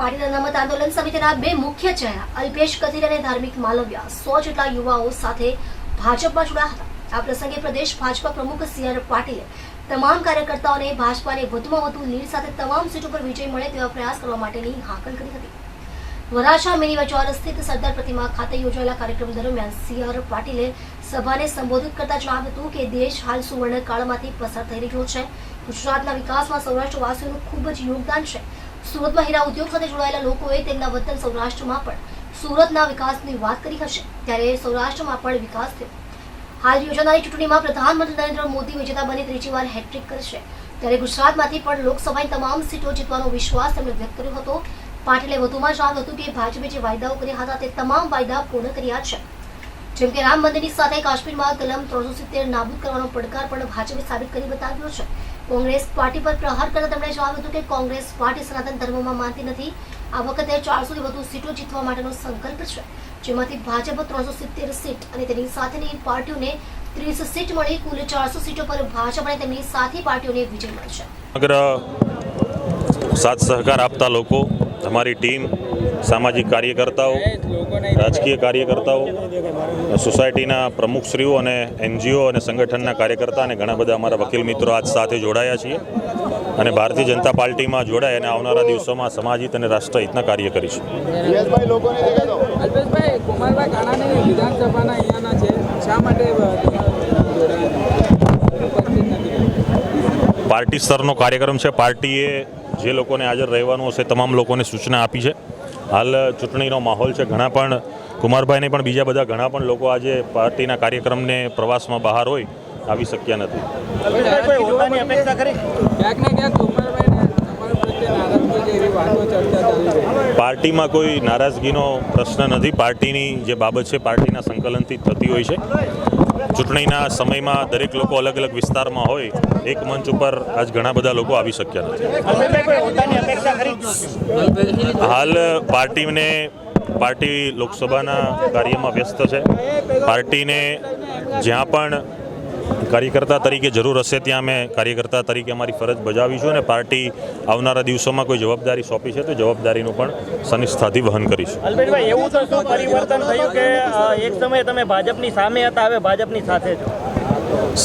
પાટીદાર અનામત આંદોલન સમિતિના બે મુખ્ય ચહેરા, અલ્પેશ કથિર અને ધાર્મિક માલવ્યા, સો જેટલા યુવાઓ સાથે ભાજપમાં જોડાયા હતા. આ પ્રસંગે પ્રદેશ ભાજપા પ્રમુખ સી આર પાટીલે તમામ કાર્યકર્તાઓને ભાજપાને વધુમાં વધુ લીડ સાથે તમામ સીટો પર વિજય મળે તેવા પ્રયાસ કરવા માટેની હાકલ કરી હતી. વરાછા મિની બજાર સ્થિત સરદાર પ્રતિમા ખાતે યોજાયેલા કાર્યક્રમ દરમિયાન સી આર પાટીલે સભાને સંબોધિત કરતા જણાવ્યું હતું કે દેશ હાલ સુવર્ણ કાળમાંથી પસાર થઈ રહ્યો છે. ગુજરાતના વિકાસમાં સૌરાષ્ટ્રવાસીઓનું ખૂબ જ યોગદાન છે. સુરતમાં હીરા ઉદ્યોગ સાથે જોડાયેલા લોકોએ તેમના વતન સૌરાષ્ટ્રમાં પણ સુરતના વિકાસની વાત કરી હશે. ત્યારે સૌરાષ્ટ્રમાં પણ વિકાસ થયો. હાલ યોજાનારી ચૂંટણીમાં પ્રધાનમંત્રી નરેન્દ્ર મોદી વિજેતા બની ત્રીજી વાર હેટ્રિક કરશે. ત્યારે ગુજરાતમાંથી પણ લોકસભાની તમામ સીટો જીતવાનો વિશ્વાસ તેમણે વ્યક્ત કર્યો હતો. પાટીલે વધુમાં જણાવ્યું હતું કે ભાજપે જે વાયદાઓ કર્યા હતા તે તમામ વાયદા પૂર્ણ કર્યા છે. જેમ કે રામ મંદિરની સાથે કાશ્મીરમાં કલમ ત્રણસો સિત્તેર નાબૂદ કરવાનો પડકાર પણ ભાજપે સાબિત કરી બતાવ્યો છે. કોંગ્રેસ પાર્ટી પર પ્રહાર કરતા તેમણે જણાવ્યું હતું કે કોંગ્રેસ પાર્ટી સનાતન ધર્મમાં માનતી નથી. આ વખતે ચારસોથી વધુ સીટો જીતવા માટેનો સંકલ્પ છે. જેમાંથી ભાજપ ત્રણસો સિત્તેર સીટ અને તેની સાથેની પાર્ટીઓને ત્રીસ સીટ મળી. કુલ ચારસો સીટો પર ભાજપ અને તેમની સાથી પાર્ટીઓને વિજય મળશે સાથ સહકાર આપતા લોકો અમારી ટીમ સામાજિક કાર્યકર્તાઓ રાજકીય કાર્યકર્તાઓ સોસાયટીના પ્રમુખશ્રીઓ અને એનજીઓ અને સંગઠનના કાર્યકર્તા અને ઘણા બધા અમારા વકીલ મિત્રો આજ સાથે જોડાયા છીએ અને ભારતીય જનતા પાર્ટીમાં જોડાય અને આવનારા દિવસોમાં સમાજહિત અને રાષ્ટ્રહિતના કાર્ય કરીશું પાર્ટી સ્તરનો કાર્યક્રમ છે. પાર્ટીએ જે લોકોને હાજર રહેવાનું હશે તમામ લોકોને સૂચના આપી છે. હાલ ચૂંટણીનો માહોલ છે. ઘણા પણ કુમારભાઈને પણ બીજા બધા ઘણા પણ લોકો આજે પાર્ટીના કાર્યક્રમને પ્રવાસમાં બહાર હોય આવી શક્યા નથી. પાર્ટીમાં કોઈ નારાજગીનો પ્રશ્ન નથી. પાર્ટીની જે બાબત છે પાર્ટીના સંકલનથી થતી હોય છે. ચૂંટણીના સમયમાં દરેક લોકો અલગ અલગ વિસ્તારમાં હોય, એક મંચ ઉપર આજ ઘણા બધા લોકો આવી શક્યા નથી. હાલ પાર્ટીને, પાર્ટી લોકસભાના કાર્યમાં વ્યસ્ત છે. પાર્ટીને જ્યાં પણ કાર્યકર્તા તરીકે જરૂર હશે ત્યાં અમે કાર્યકર્તા તરીકે અમારી ફરજ બજાવીશું અને પાર્ટી આવનારા દિવસોમાં કોઈ જવાબદારી સોંપી છે તો જવાબદારીનું પણ સનિષ્ઠાથી વહન કરીશું. અલ્પેશભાઈ એવું તો શું પરિવર્તન થયું કે એક સમયે તમે ભાજપની સામે હતા હવે ભાજપની સાથે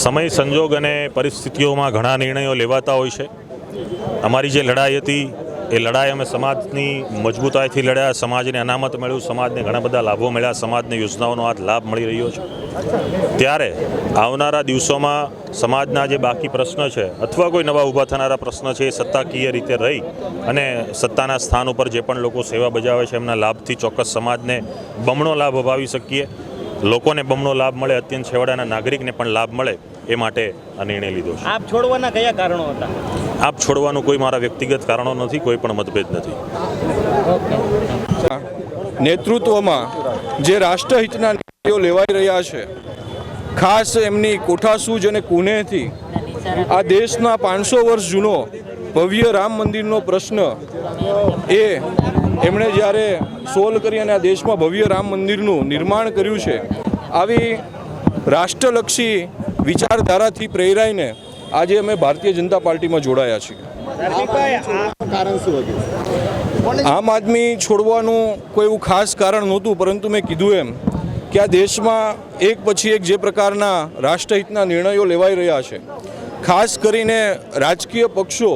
સમય સંજોગ અને પરિસ્થિતિઓમાં ઘણા નિર્ણયો લેવાતા હોય છે. અમારી જે લડાઈ હતી એ લડાઈ અમે સમાજની મજબૂતાઈથી લડ્યા, સમાજને અનામત મળ્યું, સમાજને ઘણા બધા લાભો મળ્યા, સમાજને યોજનાઓનો આ લાભ મળી રહ્યો છે. ત્યારે આવનારા દિવસોમાં સમાજના જે બાકી પ્રશ્ન છે, અથવા કોઈ નવા ઊભા થનારા પ્રશ્ન છે, એ સત્તાકીય રીતે રહી અને સત્તાના સ્થાન ઉપર જે પણ લોકો સેવા બજાવે છે, એમના લાભથી ચોક્કસ સમાજને બમણો લાભ અપાવી શકીએ. લોકોને બમણો લાભ મળે, અત્યંત છેવાડાના નાગરિકને પણ લાભ મળે. એ માટે આ નિર્ણય લીધો છે. આપ છોડવાના કયા કારણો હતા? આપ છોડવાનું કોઈ મારા વ્યક્તિગત કારણો નથી કોઈ પણ મતભેદ નથી. નેતૃત્વમાં જે રાષ્ટ્રહિતના નિર્ણયો લેવાઈ રહ્યા છે ખાસ એમની કોઠાસૂજ અને કુનેહથી આ દેશના પાંચસો વર્ષ જૂનો ભવ્ય રામ મંદિરનો પ્રશ્ન એ એમણે જ્યારે સોલ્વ કરી અને આ દેશમાં ભવ્ય રામ મંદિરનું નિર્માણ કર્યું છે આવી રાષ્ટ્રલક્ષી વિચારધારાથી પ્રેરાઈને આજે અમે ભારતીય જનતા પાર્ટીમાં જોડાયા છીએ. આમ આદમી છોડવાનું કોઈ એવું ખાસ કારણ નહોતું, પરંતુ મેં કીધું એમ કે આ દેશમાં એક પછી એક જે પ્રકારના રાષ્ટ્રહિતના નિર્ણયો લેવાઈ રહ્યા છે. ખાસ કરીને રાજકીય પક્ષો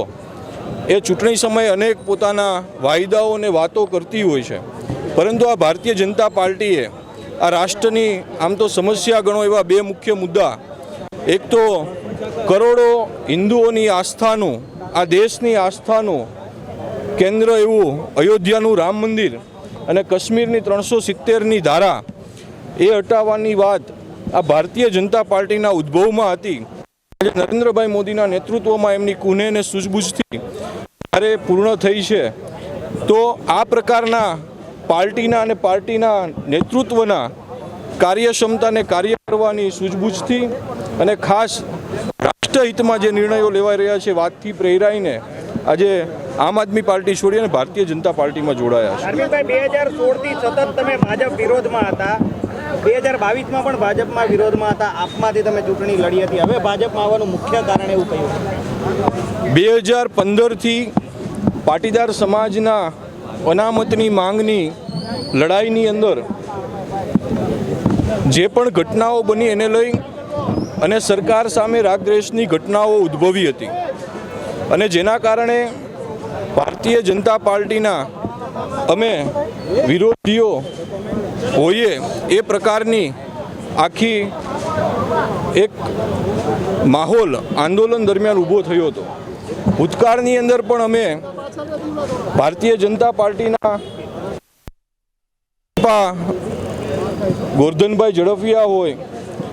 એ ચૂંટણી સમયે અનેક પોતાના વાયદાઓ અને વાતો કરતી હોય છે. પરંતુ આ ભારતીય જનતા પાર્ટીએ આ રાષ્ટ્રની આમ તો સમસ્યા ગણો એવા બે મુખ્ય મુદ્દા એક તો કરોડો હિન્દુઓની આસ્થાનું, આ દેશની આસ્થાનું કેન્દ્ર એવું અયોધ્યાનું રામ મંદિર અને કાશ્મીરની ત્રણસો સિત્તેરની ધારા એ હટાવવાની વાત આ ભારતીય જનતા પાર્ટીના ઉદ્ભવમાં હતી. આજે નરેન્દ્રભાઈ મોદીના નેતૃત્વમાં એમની કુને અને સૂઝબૂઝથી જ્યારે પૂર્ણ થઈ છે, તો આ પ્રકારના પાર્ટીના અને પાર્ટીના નેતૃત્વના કાર્યક્ષમતાને કાર્ય કરવાની સૂઝબૂઝથી અને ખાસ રાષ્ટ્રહિતમાં જે નિર્ણયો લેવાઈ રહ્યા છે વાતથી પ્રેરાઈને આજે આમ આદમી પાર્ટી છોડી અને ભારતીય જનતા પાર્ટીમાં જોડાયા છે. અરવિંદભાઈ બે હજાર સોળથી સતત તમે ભાજપ વિરોધમાં હતા. બે હજાર બાવીસમાં પણ ભાજપમાં વિરોધમાં હતા. આપમાંથી તમે ચૂંટણી લડી હતી. હવે ભાજપમાં આવવાનું મુખ્ય કારણ એવું કહ્યું. બે હજાર પંદરથી પાટીદાર સમાજના અનામતની માંગની લડાઈની અંદર જે પણ ઘટનાઓ બની એને લઈ અને સરકાર સામે રાગદ્વેષની ઘટનાઓ ઉદ્ભવી હતી. અને જેના કારણે ભારતીય જનતા પાર્ટીના અમે વિરોધીઓ હોઈએ એ પ્રકારની આખી એક માહોલ આંદોલન દરમિયાન ઊભો થયો હતો. ભૂતકાળની અંદર પણ અમે ભારતીય જનતા પાર્ટીના ગોરધનભાઈ ઝડફિયા હોય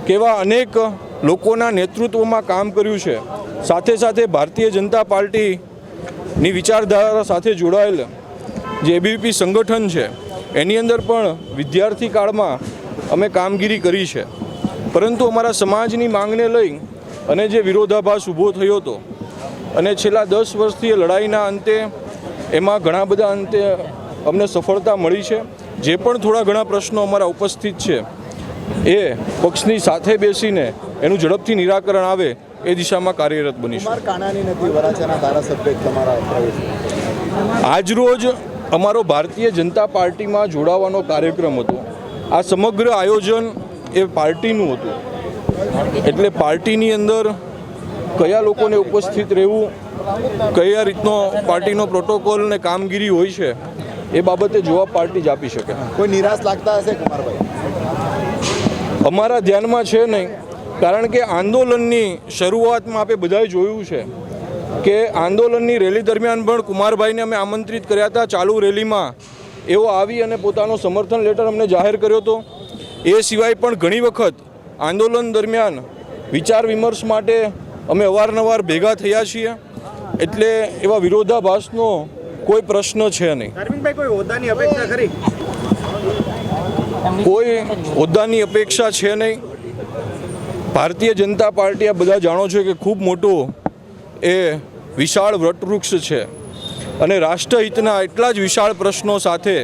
કેવા અનેક લોકોના નેતૃત્વમાં કામ કર્યું છે. સાથે સાથે ભારતીય જનતા પાર્ટીની વિચારધારા સાથે જોડાયેલ જે એબીવીપી સંગઠન છે, એની અંદર પણ વિદ્યાર્થી કાળમાં અમે કામગીરી કરી છે. પરંતુ અમારા સમાજની માંગને લઈ અને જે વિરોધાભાસ ઊભો થયો હતો અને છેલ્લા દસ વર્ષથી લડાઈના અંતે એમાં ઘણા બધા અંતે અમને સફળતા મળી છે. જે પણ થોડા ઘણા પ્રશ્નો અમારા ઉપસ્થિત છે, એ પક્ષની સાથે બેસીને એનું ઝડપથી નિરાકરણ આવે એ દિશામાં કાર્યરત બનીશું. આજરોજ અમારો ભારતીય જનતા પાર્ટીમાં જોડાવાનો કાર્યક્રમ હતો. આ સમગ્ર આયોજન એ પાર્ટીનું હતું. એટલે પાર્ટીની અંદર કયા લોકોને ઉપસ્થિત રહેવું કયા રીતનો પાર્ટીનો પ્રોટોકોલ ને કામગીરી હોય છે એ બાબતે જવાબ પાર્ટી જ આપી શકે. કોઈ નિરાશ લાગતા હશે કુમારભાઈ? અમારા ધ્યાનમાં છે નહીં. કારણ કે આંદોલનની શરૂઆતમાં આપણે બધાએ જોયું છે કે આંદોલનની રેલી દરમિયાન પણ કુમારભાઈને અમે આમંત્રિત કર્યા હતા. ચાલુ રેલીમાં એઓ આવી અને પોતાનો સમર્થન લેટર અમને જાહેર કર્યો હતો. એ સિવાય પણ ઘણી વખત આંદોલન દરમિયાન વિચાર વિમર્શ માટે અમે અવારનવાર ભેગા થયા છીએ. એટલે એવા વિરોધાભાસનો કોઈ પ્રશ્ન છે નહીં. કોઈ અપેક્ષા ખરી? કોઈ હોદ્દાની અપેક્ષા છે નહીં. ભારતીય જનતા પાર્ટી આ બધા જાણો છો કે ખૂબ મોટો એ વિશાળ વટવૃક્ષ છે. અને રાષ્ટ્રહિતના એટલા જ વિશાળ પ્રશ્નો સાથે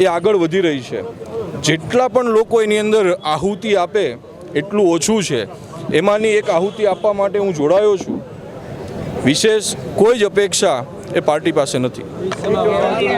એ આગળ વધી રહી છે. જેટલા પણ લોકો એની અંદર આહુતિ આપે એટલું ઓછું છે. એમાંની એક આહુતિ આપવા માટે હું જોડાયો છું. વિશેષ કોઈ જ અપેક્ષા એ પાર્ટી પાસે નથી.